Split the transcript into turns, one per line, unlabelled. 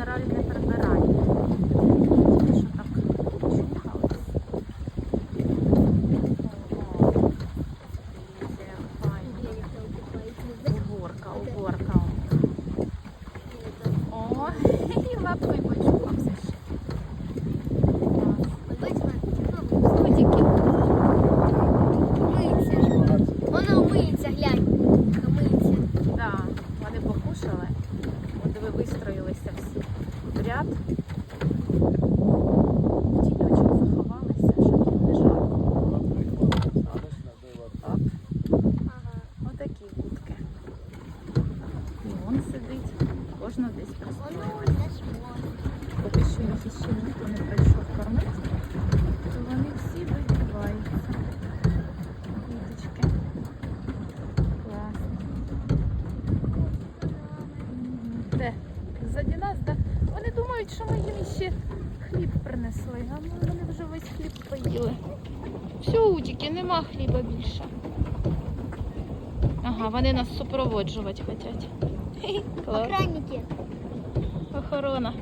мінералі не прибирання. Що так чухалось. Уборка, уборка. О, і лапкою почухався ще. Вона вмиється, глянь. Вона миється. Так, вони покушали вон сидить. Кожна десь пристроїлася. Поки що їх іще ніхто не прийшов кормити, Ззаді нас, да? Вони думають, що ми їм ще хліб принесли, а ми вони вже весь хліб поїли. Все, утіки, нема хліба більше. Ага, вони нас супроводжувати хочуть.
Охранники.
Охорона.